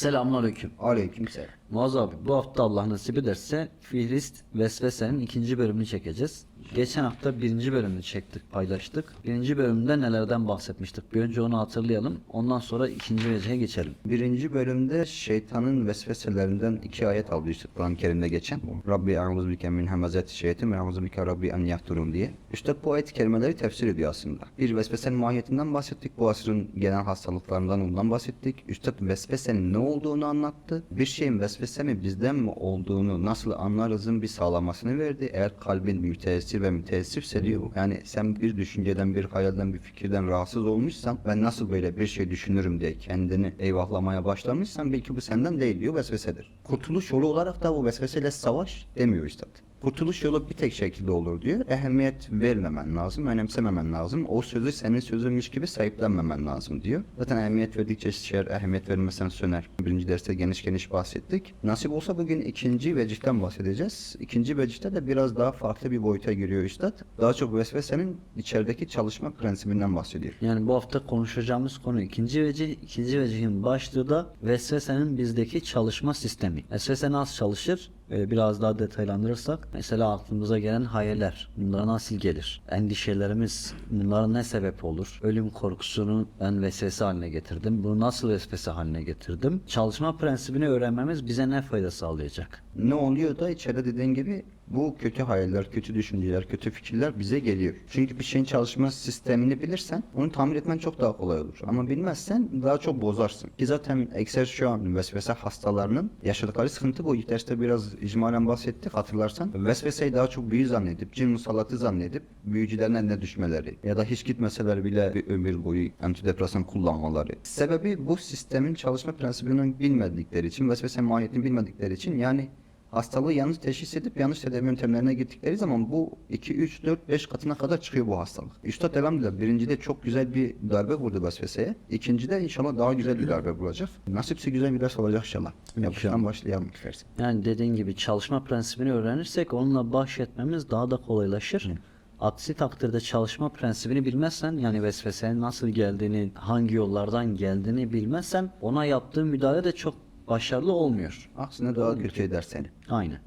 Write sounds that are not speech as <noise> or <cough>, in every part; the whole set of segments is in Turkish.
Selamünaleyküm. Aleykümselam. Muaz abi bu hafta Allah nasip ederse Fihrist Vesvese'nin ikinci bölümünü çekeceğiz. Geçen hafta birinci bölümünü çektik, paylaştık. Birinci bölümde nelerden bahsetmiştik? Bir önce onu hatırlayalım. Ondan sonra ikinci vecehe geçelim. Birinci bölümde şeytanın vesveselerinden iki ayet almıştık Kur'an-ı Kerim'de geçen. Rabbi e'udhu bike min hemazati şeytin ve e'udhu bike Rabbi en yahturun diye. Üstad bu ayet kelimeleri tefsir ediyor aslında. Bir vesvesenin mahiyetinden bahsettik. Bu asrın genel hastalıklarından ondan bahsettik. Üstad vesvesenin ne olduğunu anlattı. Bir şeyin vesvese mi bizden mi olduğunu nasıl anlarızın bir sağlamasını verdi. Eğer kalbin müteessir ve müteessifse diyor. Yani sen bir düşünceden, bir hayalden, bir fikirden rahatsız olmuşsan ben nasıl böyle bir şey düşünürüm diye kendini eyvahlamaya başlamışsan belki bu senden değil diyor vesvesedir. Kurtuluş yolu olarak da bu vesveseyle savaş demiyor üstad. Kurtuluş yolu bir tek şekilde olur diyor. Ehemmiyet vermemen lazım, önemsememen lazım. O sözü senin sözünmüş gibi sahiplenmemen lazım diyor. Zaten ehemmiyet verdikçe şer, ehemmiyet vermesen söner. Birinci derste geniş geniş bahsettik. Nasip olsa bugün ikinci vecihten bahsedeceğiz. İkinci vecihte de biraz daha farklı bir boyuta giriyor üstad. Daha çok vesvesenin içerideki çalışma prensibinden bahsediyor. Yani bu hafta konuşacağımız konu ikinci vecih. İkinci vecihin başlığı da vesvesenin bizdeki çalışma sistemi. Vesvese nasıl çalışır? Ee, biraz daha detaylandırırsak mesela aklımıza gelen hayaller bunlara nasıl gelir? Endişelerimiz bunlara ne sebep olur? Ölüm korkusunu ben vesvese haline getirdim. Bunu nasıl vesvese haline getirdim? Çalışma prensibini öğrenmemiz bize ne fayda sağlayacak? Ne oluyor da içeride dediğin gibi bu kötü hayaller, kötü düşünceler, kötü fikirler bize geliyor. Çünkü bir şeyin çalışma sistemini bilirsen onu tamir etmen çok daha kolay olur. Ama bilmezsen daha çok bozarsın. Ki zaten ekser şu an vesvese hastalarının yaşadıkları sıkıntı bu. İlk derste biraz icmalen bahsettik hatırlarsan. Vesveseyi daha çok büyü zannedip, cin musallatı zannedip büyücülerin eline düşmeleri ya da hiç gitmeseler bile bir ömür boyu antidepresan kullanmaları. Sebebi bu sistemin çalışma prensibini bilmedikleri için, vesvese mahiyetini bilmedikleri için yani hastalığı yanlış teşhis edip yanlış tedavi yöntemlerine gittikleri zaman bu 2, 3, 4, 5 katına kadar çıkıyor bu hastalık. Üstad elhamdülillah birincide çok güzel bir darbe vurdu vesveseye. İkincide inşallah daha güzel bir darbe vuracak. Nasipse güzel bir ders olacak inşallah. Yapıştan başlayalım istersen. Yani dediğin gibi çalışma prensibini öğrenirsek onunla baş etmemiz daha da kolaylaşır. Aksi takdirde çalışma prensibini bilmezsen yani vesvesenin nasıl geldiğini, hangi yollardan geldiğini bilmezsen ona yaptığın müdahale de çok başarılı olmuyor. Aksine daha kötü eder seni. Aynen.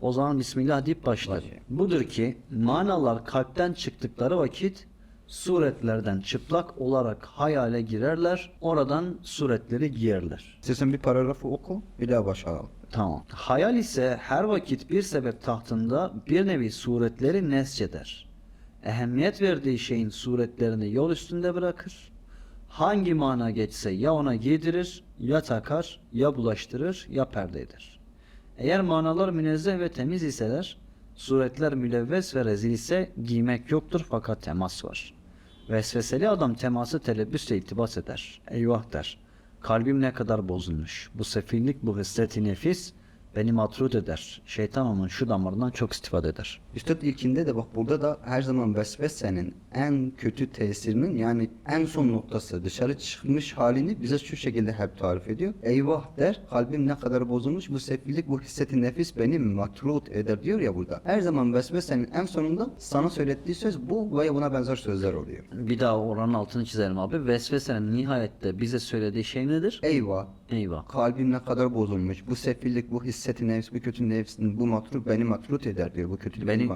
O zaman Bismillah deyip başlayalım. Budur ki manalar kalpten çıktıkları vakit suretlerden çıplak olarak hayale girerler. Oradan suretleri giyerler. İstersen bir paragrafı oku, bir daha başlayalım. Tamam. Hayal ise her vakit bir sebep tahtında bir nevi suretleri nesceder. Ehemmiyet verdiği şeyin suretlerini yol üstünde bırakır. Hangi mana geçse ya ona giydirir, ya takar, ya bulaştırır, ya perde eder. Eğer manalar münezzeh ve temiz iseler, suretler mülevves ve rezil ise giymek yoktur fakat temas var. Vesveseli adam teması telebbüsle iltibas eder. Eyvah der. Kalbim ne kadar bozulmuş. Bu sefillik, bu hisseti nefis beni matrut eder. Şeytan onun şu damarından çok istifade eder. Üstad ilkinde de bak burada da her zaman vesvesenin en kötü tesirinin yani en son noktası dışarı çıkmış halini bize şu şekilde hep tarif ediyor. Eyvah der kalbim ne kadar bozulmuş bu sefillik bu hisseti nefis beni matrut eder diyor ya burada. Her zaman vesvesenin en sonunda sana söylettiği söz bu ve buna benzer sözler oluyor. Bir daha oranın altını çizelim abi. Vesvesenin nihayette bize söylediği şey nedir? Eyvah Eyvah. kalbim ne kadar bozulmuş bu sefillik bu hisseti nefis bu kötü nefsin bu matrut beni matrut eder diyor bu kötülük. Beni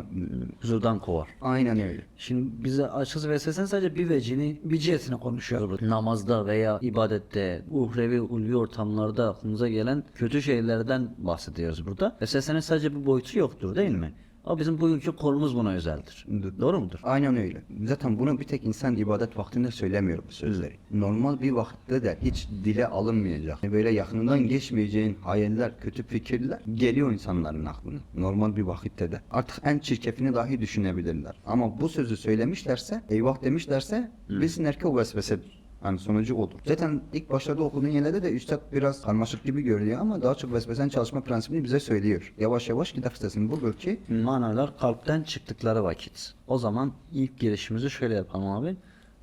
huzurdan kovar. Aynen öyle. Şimdi bize açıkçası vesvesenin sadece bir vecini, bir cihetini konuşuyoruz burada. Namazda veya ibadette, uhrevi, ulvi ortamlarda aklımıza gelen kötü şeylerden bahsediyoruz burada. Vesvesenin sadece bir boyutu yoktur değil mi? Ama bizim bugünkü konumuz buna özeldir. Doğru mudur? Aynen öyle. Zaten bunu bir tek insan ibadet vaktinde söylemiyor bu sözleri. Normal bir vakitte de hiç dile alınmayacak. Böyle yakınından geçmeyeceğin hayaller, kötü fikirler geliyor insanların aklına. Normal bir vakitte de. Artık en çirkefini dahi düşünebilirler. Ama bu sözü söylemişlerse, eyvah demişlerse bilsinler ki o vesvesedir. Yani sonucu odur. Zaten ilk başlarda okuduğun yerlerde de üstad biraz karmaşık gibi görünüyor ama daha çok vesvesen çalışma prensibini bize söylüyor. Yavaş yavaş kitap sitesini bulur ki Manalar kalpten çıktıkları vakit. O zaman ilk girişimizi şöyle yapalım abi.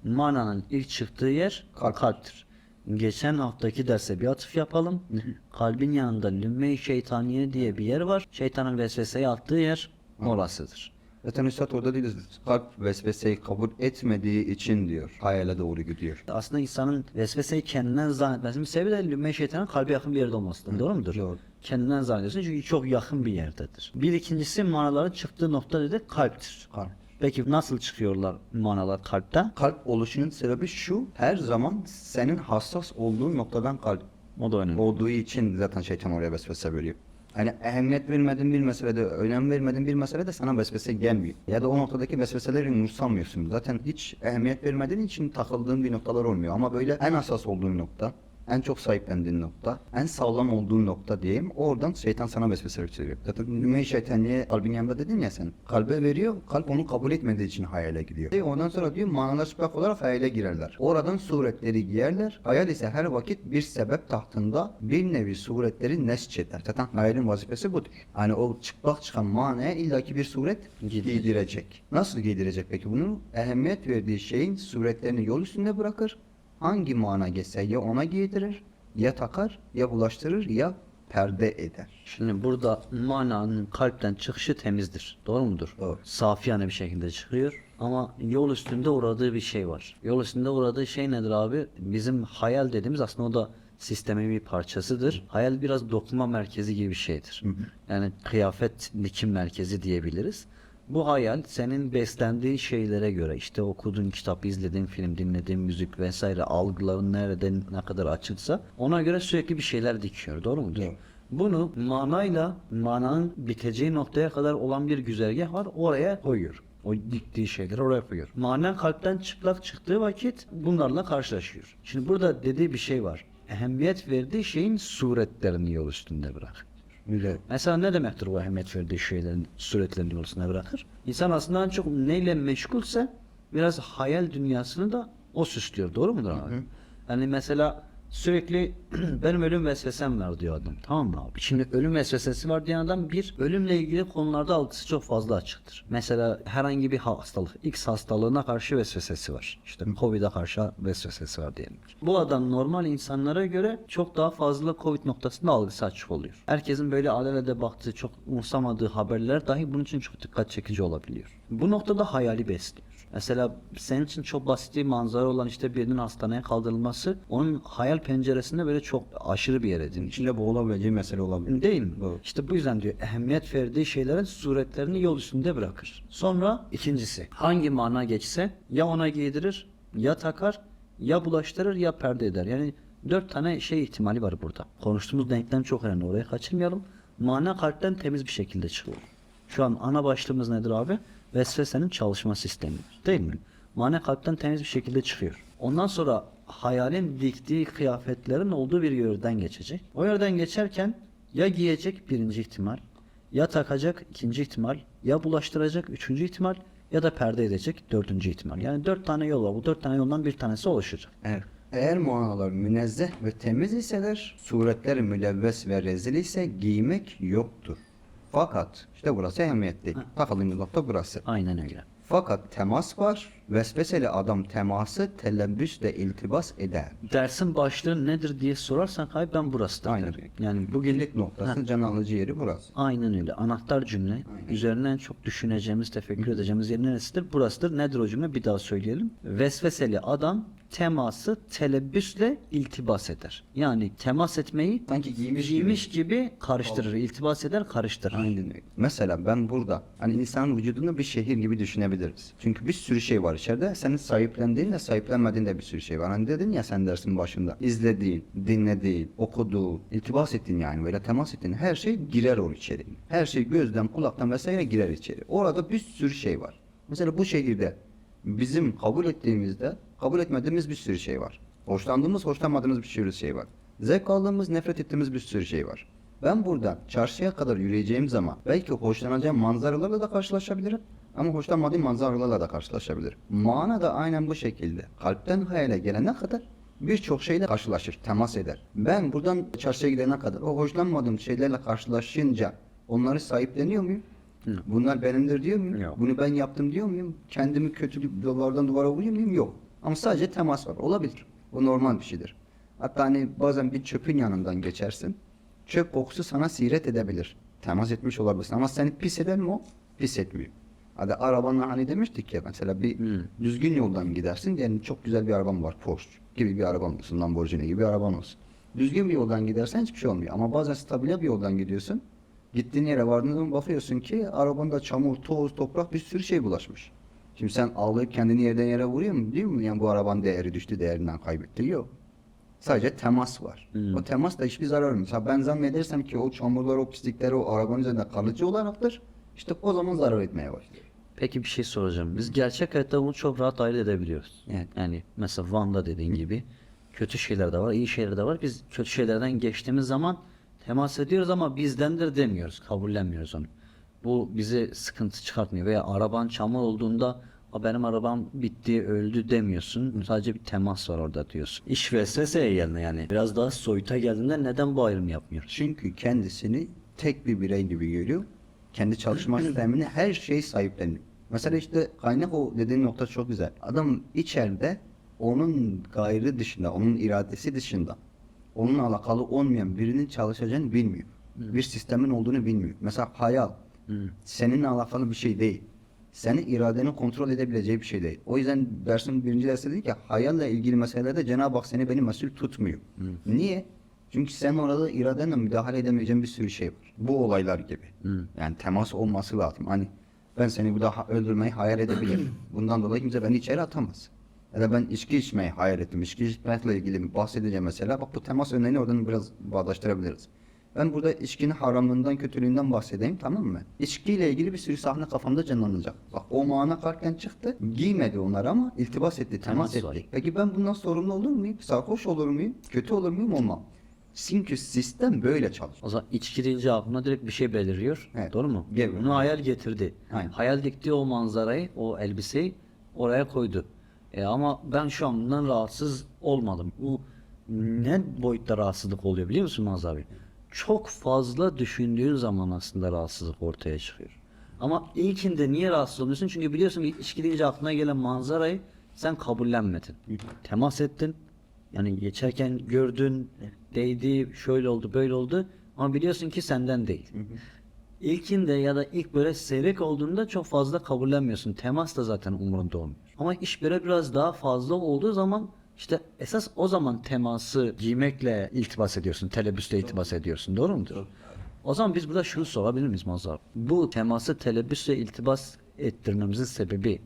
Mananın ilk çıktığı yer Kalp. kalptir. Geçen haftaki derse bir atıf yapalım. Kalbin yanında lümme-i şeytaniye diye bir yer var. Şeytanın vesveseye attığı yer orasıdır. Zaten Üstad orada değil, kalp vesveseyi kabul etmediği için diyor. Hayale doğru gidiyor. Aslında insanın vesveseyi kendinden zannetmesinin sebebi de lümme şeytanın kalbe yakın bir yerde olmasıdır. Doğru mudur? Doğru. Kendinden zannediyorsun çünkü çok yakın bir yerdedir. Bir ikincisi manaların çıktığı nokta dedi kalptir. Kalp. Peki nasıl çıkıyorlar manalar kalpten? Kalp oluşunun sebebi şu, her zaman senin hassas olduğun noktadan kalp O da önemli. olduğu için zaten şeytan oraya vesvese veriyor. Hani ehemmiyet vermediğin bir meselede, önem vermediğin bir meselede sana vesvese gelmiyor. Ya da o noktadaki vesveseleri umursamıyorsun. Zaten hiç ehemmiyet vermediğin için takıldığın bir noktalar olmuyor. Ama böyle en hassas olduğun nokta, en çok sahiplendiğin nokta, en sağlam olduğun nokta diyeyim. Oradan şeytan sana vesvese veriyor. Zaten nümeyi şeytaniye kalbin yanında dedin ya sen. Kalbe veriyor, kalp onu kabul etmediği için hayale gidiyor. E Ondan sonra diyor manalar çıplak olarak hayale girerler. Oradan suretleri giyerler. Hayal ise her vakit bir sebep tahtında bir nevi suretleri nesçeder. Zaten hayalin vazifesi budur. Hani o çıplak çıkan manaya illaki bir suret giydirecek. Nasıl giydirecek peki bunu? Ehemmiyet verdiği şeyin suretlerini yol üstünde bırakır. Hangi mana geçse ya ona giydirir, ya takar, ya bulaştırır, ya perde eder. Şimdi burada mananın kalpten çıkışı temizdir. Doğru mudur? Doğru. Safiyane bir şekilde çıkıyor. Ama yol üstünde uğradığı bir şey var. Yol üstünde uğradığı şey nedir abi? Bizim hayal dediğimiz aslında o da sistemin bir parçasıdır. Hayal biraz dokuma merkezi gibi bir şeydir. Yani kıyafet dikim merkezi diyebiliriz. Bu hayal senin beslendiğin şeylere göre işte okuduğun kitap, izlediğin film, dinlediğin müzik vesaire algıların nerede ne kadar açıksa ona göre sürekli bir şeyler dikiyor. Doğru mudur? Doğru. Bunu manayla mananın biteceği noktaya kadar olan bir güzergah var. Oraya koyuyor. O diktiği şeyleri oraya koyuyor. Mana kalpten çıplak çıktığı vakit bunlarla karşılaşıyor. Şimdi burada dediği bir şey var. Ehemmiyet verdiği şeyin suretlerini yol üstünde bırak. Öyle. Mesela ne demektir bu ehemmiyet verdiği şeylerin suretlerini yol üstünde bırakır? İnsan aslında en çok neyle meşgulse biraz hayal dünyasını da o süslüyor. Doğru mudur abi? Yani mesela sürekli <clears throat> benim ölüm vesvesem var diyor adam. Tamam mı abi? Şimdi ölüm vesvesesi var diyen adam bir ölümle ilgili konularda algısı çok fazla açıktır. Mesela herhangi bir hastalık, X hastalığına karşı vesvesesi var. İşte Covid'e karşı vesvesesi var diyelim. Bu adam normal insanlara göre çok daha fazla Covid noktasında algısı açık oluyor. Herkesin böyle alelade baktığı, çok umursamadığı haberler dahi bunun için çok dikkat çekici olabiliyor. Bu noktada hayali besliyor. Mesela senin için çok basit bir manzara olan işte birinin hastaneye kaldırılması onun hayal penceresinde böyle çok aşırı bir yer edinmiş. İçinde boğulabileceği mesele olabilir. Değil mi? Doğru. İşte bu yüzden diyor ehemmiyet verdiği şeylerin suretlerini yol üstünde bırakır. Sonra ikincisi hangi mana geçse ya ona giydirir ya takar ya bulaştırır ya perde eder. Yani dört tane şey ihtimali var burada. Konuştuğumuz denklem çok önemli. Oraya kaçırmayalım. Mana kalpten temiz bir şekilde çıkıyor. Şu an ana başlığımız nedir abi? Vesvesenin çalışma sistemi. Değil mi? Mana kalpten temiz bir şekilde çıkıyor. Ondan sonra hayalin diktiği kıyafetlerin olduğu bir yerden geçecek. O yerden geçerken ya giyecek birinci ihtimal, ya takacak ikinci ihtimal, ya bulaştıracak üçüncü ihtimal ya da perde edecek dördüncü ihtimal. Yani dört tane yol var. Bu dört tane yoldan bir tanesi oluşacak. Evet. Eğer muanalar münezzeh ve temiz iseler, suretleri mülevves ve rezil ise giymek yoktur. Fakat işte burası ehemmiyetli. Takıldığımız nokta burası. Aynen öyle. Fakat temas var. Vesveseli adam teması telebbüsle iltibas eder. Dersin başlığı nedir diye sorarsan hayır ben burası Aynen. derim. Yani bugün Kilit noktası can alıcı yeri burası. Aynen öyle. Anahtar cümle. Üzerine en çok düşüneceğimiz, tefekkür edeceğimiz yer neresidir? Burasıdır. Nedir o cümle? Bir daha söyleyelim. Vesveseli adam teması telebbüsle iltibas eder. Yani temas etmeyi Sanki giymiş, giymiş gibi karıştırır. İltibas eder, karıştırır. Aynen öyle. Mesela ben burada hani insanın vücudunu bir şehir gibi düşünebiliriz. Çünkü bir sürü şey var içeride. Senin sahiplendiğin de sahiplenmediğin de bir sürü şey var. Hani dedin ya sen dersin başında. İzlediğin, dinlediğin, okuduğun, iltibas ettiğin yani böyle temas ettiğin her şey girer o içeri. Her şey gözden, kulaktan vesaire girer içeri. Orada bir sürü şey var. Mesela bu şehirde bizim kabul ettiğimizde kabul etmediğimiz bir sürü şey var. Hoşlandığımız, hoşlanmadığımız bir sürü şey var. Zevk aldığımız, nefret ettiğimiz bir sürü şey var. Ben buradan çarşıya kadar yürüyeceğim zaman belki hoşlanacağım manzaralarla da karşılaşabilirim. Ama hoşlanmadığım manzaralarla da karşılaşabilirim. Mana da aynen bu şekilde. Kalpten hayale gelene kadar birçok şeyle karşılaşır, temas eder. Ben buradan çarşıya gidene kadar o hoşlanmadığım şeylerle karşılaşınca onları sahipleniyor muyum? Bunlar benimdir diyor muyum? Yok. Bunu ben yaptım diyor muyum? Kendimi kötü duvardan duvara vuruyor muyum? Yok. Ama sadece temas var. Olabilir. Bu normal bir şeydir. Hatta hani bazen bir çöpün yanından geçersin. Çöp kokusu sana siret edebilir. Temas etmiş olabilirsin. Ama seni pis eder mi o? Pis etmiyor. Hadi arabanla hani demiştik ya mesela bir Hmm. düzgün yoldan gidersin. Yani çok güzel bir araban var. Porsche gibi bir araban olsun. Lamborghini gibi bir araban olsun. Düzgün bir yoldan gidersen hiçbir şey olmuyor. Ama bazen stabile bir yoldan gidiyorsun. Gittiğin yere vardığın zaman bakıyorsun ki arabanda çamur, toz, toprak bir sürü şey bulaşmış. Şimdi sen ağlayıp kendini yerden yere vuruyor mu? Değil mi? Yani bu arabanın değeri düştü, değerinden kaybetti. Yok. Sadece temas var. Hmm. O temas da hiçbir zarar vermiyor. Mesela ben zannedersem ki o çamurlar, o pislikler o arabanın üzerinde kalıcı olanaktır. İşte o zaman zarar etmeye başlıyor. Peki bir şey soracağım. Biz gerçek hayatta bunu çok rahat ayırt edebiliyoruz. Evet. Yani mesela Van'da dediğin gibi kötü şeyler de var, iyi şeyler de var. Biz kötü şeylerden geçtiğimiz zaman temas ediyoruz ama bizdendir demiyoruz, kabullenmiyoruz onu. Bu bize sıkıntı çıkartmıyor veya araban çamur olduğunda "A, benim arabam bitti, öldü demiyorsun. Sadece bir temas var orada diyorsun. İş vesveseye geldi yani. Biraz daha soyuta geldiğinde neden bu ayrımı yapmıyoruz? Çünkü kendisini tek bir birey gibi görüyor. Kendi çalışma <clears throat> sistemine her şey sahipleniyor. Mesela işte kaynak o dediğin nokta çok güzel. Adam içeride onun gayrı dışında, onun iradesi dışında onunla alakalı olmayan birinin çalışacağını bilmiyor. Bir sistemin olduğunu bilmiyor. Mesela hayal seninle alakalı bir şey değil. Senin iradeni kontrol edebileceği bir şey değil. O yüzden dersin birinci derste dedi ki hayalle ilgili meselelerde Cenab-ı Hak seni beni mesul tutmuyor. Niye? Çünkü sen orada iradenle müdahale edemeyeceğin bir sürü şey var. Bu olaylar gibi. Yani temas olması lazım. Hani ben seni burada ha- öldürmeyi hayal edebilirim. Bundan dolayı kimse beni içeri atamaz. Ya da ben içki içmeyi hayal ettim. İçki içmekle ilgili bahsedeceğim mesela. Bak bu temas örneğini oradan biraz bağdaştırabiliriz. Ben burada içkinin haramlığından, kötülüğünden bahsedeyim tamam mı? İçkiyle ilgili bir sürü sahne kafamda canlanacak. Bak o mana karken çıktı. Giymedi onlar ama iltibas etti, temas, etti. var. Peki ben bundan sorumlu olur muyum? Sarhoş olur muyum? Kötü olur muyum? Olmam. Çünkü sistem böyle çalışıyor. O zaman içki deyince aklına direkt bir şey beliriyor. Evet. Doğru mu? Geliyor. Bunu hayal getirdi. Aynen. Hayal diktiği o manzarayı, o elbiseyi oraya koydu. E ama ben şu an bundan rahatsız olmadım. Bu ne boyutta rahatsızlık oluyor biliyor musun Maz abi? Çok fazla düşündüğün zaman aslında rahatsızlık ortaya çıkıyor. Ama ilkinde niye rahatsız oluyorsun? Çünkü biliyorsun ki içki deyince aklına gelen manzarayı sen kabullenmedin. Temas ettin. Yani geçerken gördün, değdi, şöyle oldu, böyle oldu. Ama biliyorsun ki senden değil. İlkinde ya da ilk böyle seyrek olduğunda çok fazla kabullenmiyorsun. Temas da zaten umurunda olmuyor. Ama iş böyle biraz daha fazla olduğu zaman işte esas o zaman teması giymekle iltibas ediyorsun. Telebbüsle iltibas ediyorsun. Doğru mudur? O zaman biz burada şunu sorabilir miyiz Mazhar? Bu teması telebbüsle iltibas ettirmemizin sebebi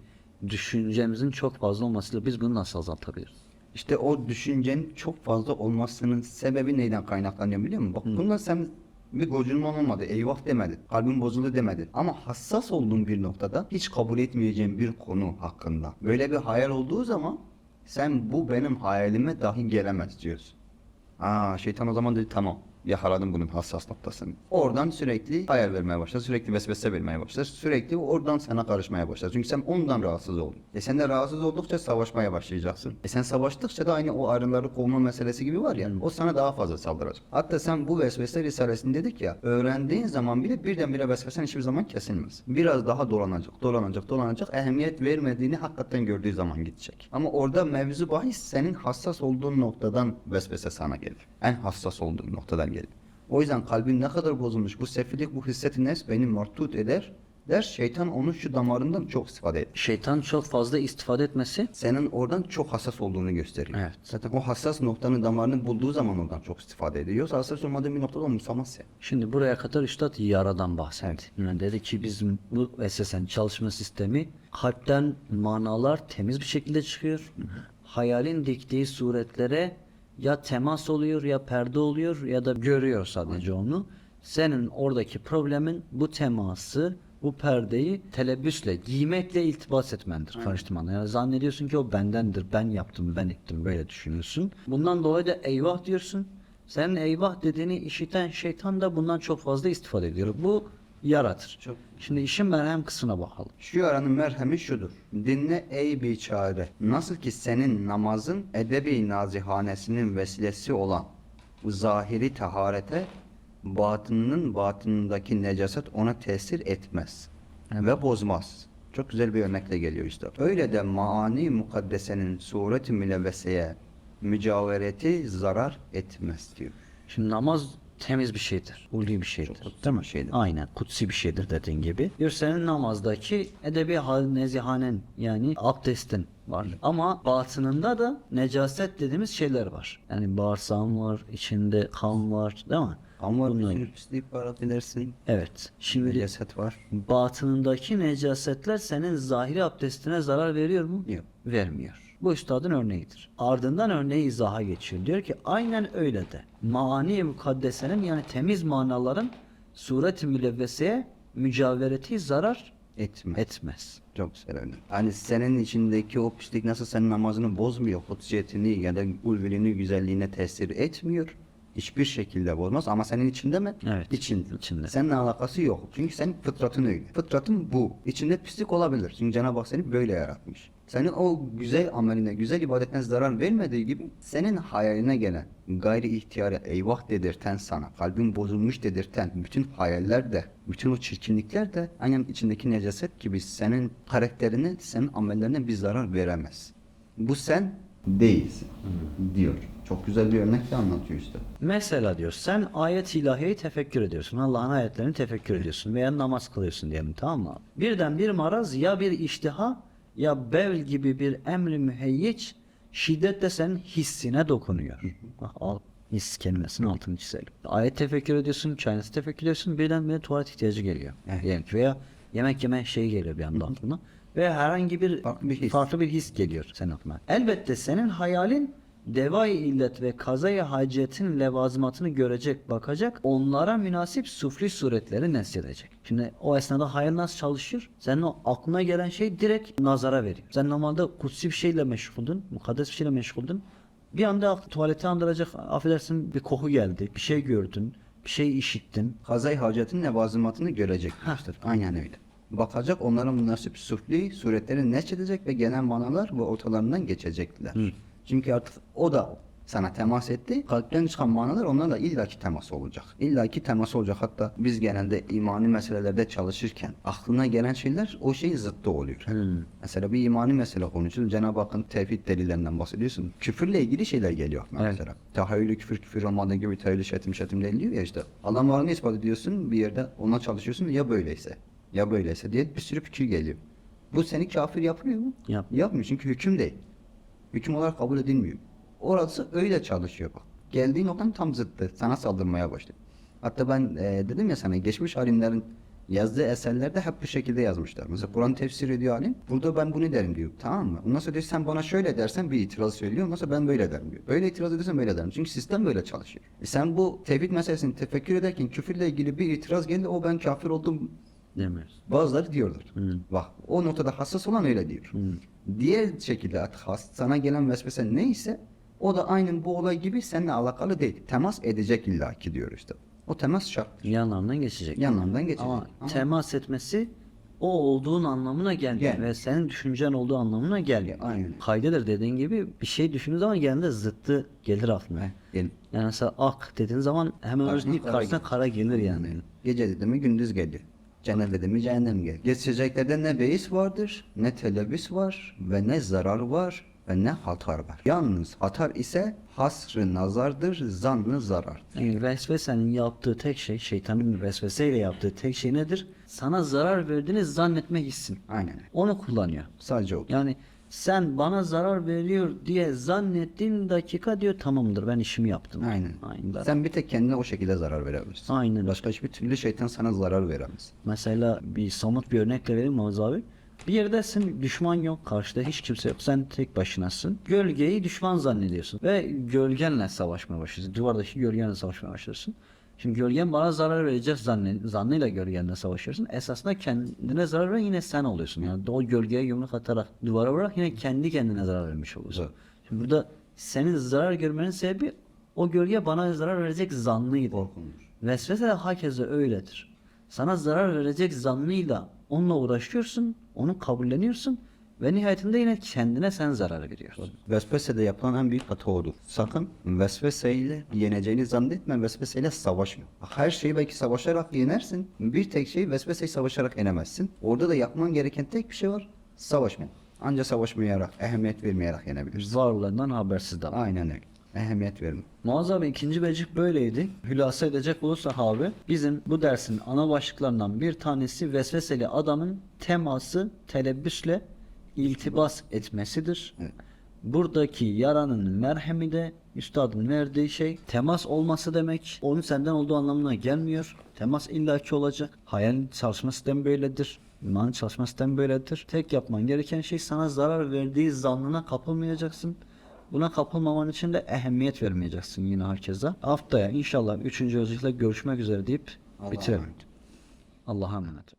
düşüncemizin çok fazla olmasıyla biz bunu nasıl azaltabiliriz? İşte o düşüncenin çok fazla olmasının sebebi neyden kaynaklanıyor biliyor musun? Bak bundan sen bir gocunman olmadı, eyvah demedin, kalbin bozuldu demedin. Ama hassas olduğun bir noktada hiç kabul etmeyeceğin bir konu hakkında. Böyle bir hayal olduğu zaman sen bu benim hayalime dahi gelemez diyorsun. Aa şeytan o zaman dedi tamam yakaladım bunun hassas noktasını. Oradan sürekli hayal vermeye başlar, sürekli vesvese vermeye başlar, sürekli oradan sana karışmaya başlar. Çünkü sen ondan rahatsız oldun. E sen de rahatsız oldukça savaşmaya başlayacaksın. E sen savaştıkça da aynı o arıları kovma meselesi gibi var ya, o sana daha fazla saldıracak. Hatta sen bu vesvese risalesinde dedik ya, öğrendiğin zaman bile birdenbire vesvesen hiçbir zaman kesilmez. Biraz daha dolanacak, dolanacak, dolanacak, ehemmiyet vermediğini hakikaten gördüğü zaman gidecek. Ama orada mevzu bahis senin hassas olduğun noktadan vesvese sana gelir. En hassas olduğun noktadan gelir. O yüzden kalbin ne kadar bozulmuş, bu sefillik, bu hisset-i nefs beni martut eder. Der şeytan onun şu damarından çok istifade eder. Şeytan çok fazla istifade etmesi Senin oradan çok hassas olduğunu gösteriyor. Evet. Zaten o hassas noktanın damarını bulduğu zaman oradan çok istifade ediyor. Yoksa hassas olmadığın bir noktada umursamaz sen. Şimdi buraya kadar Üstad yaradan bahsetti. Yani dedi ki biz bu esasen çalışma sistemi kalpten manalar temiz bir şekilde çıkıyor. Hayalin diktiği suretlere ya temas oluyor ya perde oluyor ya da görüyor sadece onu. Senin oradaki problemin bu teması bu perdeyi telebbüsle, giymekle iltibas etmendir, karıştırman. Yani zannediyorsun ki o bendendir, ben yaptım, ben ettim, böyle düşünüyorsun. Bundan dolayı da eyvah diyorsun. Senin eyvah dediğini işiten şeytan da bundan çok fazla istifade ediyor. Bu yaratır. Çok. Şimdi işin merhem kısmına bakalım. Şu yaranın merhemi şudur. Dinle ey biçare. Nasıl ki senin namazın edebi nazihanesinin vesilesi olan zahiri taharete batınının batınındaki necaset ona tesir etmez ve bozmaz. Çok güzel bir örnekle geliyor işte. Öyle de maani mukaddesenin sureti mülevveseye mücavereti zarar etmez diyor. Şimdi namaz temiz bir şeydir. Ulvi bir şeydir. Çok Değil mi? şeydir. Aynen. Kutsi bir şeydir dediğin gibi. Diyor senin namazdaki edebi hal nezihanen yani abdestin var. Ama batınında da necaset dediğimiz şeyler var. Yani bağırsağın var, içinde kan var değil mi? Ama Bunlar- bir pislik var affedersin. Evet. Şimdi Ceset var. batınındaki necasetler senin zahiri abdestine zarar veriyor mu? Yok. Vermiyor. Bu üstadın örneğidir. Ardından örneği izaha geçiyor. Diyor ki aynen öyle de. Mani mukaddesenin yani temiz manaların suret-i mülevveseye mücavereti zarar Etme. etmez. Çok örnek. Hani senin içindeki o pislik nasıl senin namazını bozmuyor, kutsiyetini ya da ulviliğini, güzelliğine tesir etmiyor. Hiçbir şekilde bozmaz ama senin içinde mi? Evet, İçinde. içinde. Seninle alakası yok. Çünkü senin fıtratın öyle. Fıtratın bu. İçinde pislik olabilir. Çünkü Cenab-ı Hak seni böyle yaratmış. Senin o güzel ameline, güzel ibadetine zarar vermediği gibi senin hayaline gelen gayri ihtiyarı eyvah dedirten sana, kalbin bozulmuş dedirten bütün hayaller de, bütün o çirkinlikler de aynen içindeki necaset gibi senin karakterine, senin amellerine bir zarar veremez. Bu sen değilsin diyor. Çok güzel bir örnekle anlatıyor işte. Mesela diyor sen ayet ilahiyeyi tefekkür ediyorsun. Allah'ın ayetlerini tefekkür ediyorsun veya namaz kılıyorsun diyelim tamam mı? Birden bir maraz ya bir iştiha ya bevl gibi bir emri müheyyiç şiddetle senin hissine dokunuyor. Bak al his kelimesinin altını çizelim. Ayet tefekkür ediyorsun, çayınızı tefekkür ediyorsun birden bir tuvalet ihtiyacı geliyor. Evet. Diyelim ki veya yemek yeme şeyi geliyor bir anda aklına. Ve herhangi bir Farklı bir his. farklı bir his geliyor senin aklına. Elbette senin hayalin devai illet ve kazayı hacetin levazımatını görecek, bakacak, onlara münasip sufli suretleri nesedecek. Şimdi o esnada hayal nasıl çalışır? Senin o aklına gelen şey direkt nazara veriyor. Sen normalde kutsi bir şeyle meşguldün, mukaddes bir şeyle meşguldün. Bir anda tuvaleti andıracak, affedersin bir koku geldi, bir şey gördün, bir şey işittin. Kazay hacetin levazımatını görecek demiştir. Aynen öyle. Bakacak onlara münasip sufli suretleri neşredecek ve genel manalar ve ortalarından geçecekler. Çünkü artık o da sana temas etti. Kalpten çıkan manalar onlarla illaki temas olacak. İllaki temas olacak. Hatta biz genelde imani meselelerde çalışırken aklına gelen şeyler o şeyin zıttı oluyor. Mesela bir imani mesele konuşuyoruz. Cenab-ı Hakk'ın tevhid delillerinden bahsediyorsun. Küfürle ilgili şeyler geliyor aklına Evet. mesela. Tahayyülü küfür küfür olmadığı gibi tahayyülü şetim şetim deniliyor ya işte. Allah varlığını ispat ediyorsun bir yerde ona çalışıyorsun ya böyleyse ya böyleyse diye bir sürü fikir geliyor. Bu seni kafir yapıyor mu? Yap. Yapmıyor çünkü hüküm değil. Hüküm olarak kabul edilmiyor. Orası öyle çalışıyor bak. Geldiği noktanın tam zıttı. Sana saldırmaya başladı. Hatta ben e, dedim ya sana geçmiş alimlerin yazdığı eserlerde hep bu şekilde yazmışlar. Mesela Kur'an tefsir ediyor alim. Burada ben bunu derim diyor. Tamam mı? Ondan sonra diyor sen bana şöyle dersen bir itiraz söylüyor. Ondan sonra ben böyle derim diyor. Böyle itiraz edersen böyle derim. Çünkü sistem böyle çalışıyor. E sen bu tevhid meselesini tefekkür ederken küfürle ilgili bir itiraz geldi. O ben kafir oldum Demiyoruz. Bazıları diyorlar. Hı. Bak o noktada hassas olan öyle diyor. Diğer şekilde has- sana gelen vesvese neyse o da aynen bu olay gibi seninle alakalı değil. Temas edecek illaki diyor işte. O temas şart. Yanlarından geçecek. Yanlarından geçecek. Ama, Ama- temas etmesi o olduğun anlamına gelmiyor Gelmiyor. ve senin düşüncen olduğu anlamına gelmiyor. Aynen. Kaydedir dediğin gibi bir şey düşündüğün zaman geldiğinde zıttı gelir aklına. Heh, gel. Yani mesela ak dediğin zaman hemen Karşına karşına, kara gelir. kara gelir yani. Gece dedi mi gündüz geliyor. Cennet dedi mi cehennem geliyor. Geçeceklerde ne beis vardır, ne telebis var ve ne zarar var ve ne hatar var. Yalnız hatar ise hasrı nazardır, zannı zarar. Yani vesvesenin yaptığı tek şey, şeytanın vesveseyle yaptığı tek şey nedir? Sana zarar verdiğini zannetme hissin. Aynen. Onu kullanıyor. Sadece o. Yani sen bana zarar veriyor diye zannettiğin dakika diyor tamamdır ben işimi yaptım. Aynen. Aynen. Sen bir tek kendine o şekilde zarar verebilirsin. Aynen. Başka hiçbir türlü şeytan sana zarar veremez. Mesela bir somut bir örnekle vereyim Mavuz abi. Bir yerdesin düşman yok karşıda hiç kimse yok sen tek başınasın. Gölgeyi düşman zannediyorsun ve gölgenle savaşmaya başlıyorsun. Duvardaki gölgenle savaşmaya başlıyorsun. Şimdi gölgen bana zarar verecek zanne, zannıyla gölgenle savaşıyorsun. Esasında kendine zarar veren yine sen oluyorsun. Yani o gölgeye yumruk atarak duvara vurarak yine kendi kendine zarar vermiş oluyorsun. Evet. Şimdi burada senin zarar görmenin sebebi o gölge bana zarar verecek zannıydı. Korkundur. Vesvese de hakeza öyledir. Sana zarar verecek zannıyla onunla uğraşıyorsun, onu kabulleniyorsun ve nihayetinde yine kendine sen zarar veriyorsun. Vesvesede yapılan en büyük hata odur. Sakın vesveseyle yeneceğini zannetme, vesveseyle savaşma. Her şeyi belki savaşarak yenersin. Bir tek şeyi vesveseyi savaşarak yenemezsin. Orada da yapman gereken tek bir şey var. Savaşma. Ancak savaşmayarak, ehemmiyet vermeyerek yenebilirsin. Varlığından habersiz davran. Aynen öyle. Ehemmiyet verme. Muaz abi ikinci becik böyleydi. Hülasa edecek olursak abi bizim bu dersin ana başlıklarından bir tanesi vesveseli adamın teması telebbüsle iltibas etmesidir. Evet. Buradaki yaranın merhemi de üstadın verdiği şey temas olması demek. Onun senden olduğu anlamına gelmiyor. Temas illaki olacak. Hayal çalışma sistemi böyledir. İman çalışma sistemi böyledir. Tek yapman gereken şey sana zarar verdiği zannına kapılmayacaksın. Buna kapılmaman için de ehemmiyet vermeyeceksin yine herkese. Haftaya inşallah 3. özellikle görüşmek üzere deyip Allah'a bitirelim. Allah'a emanet.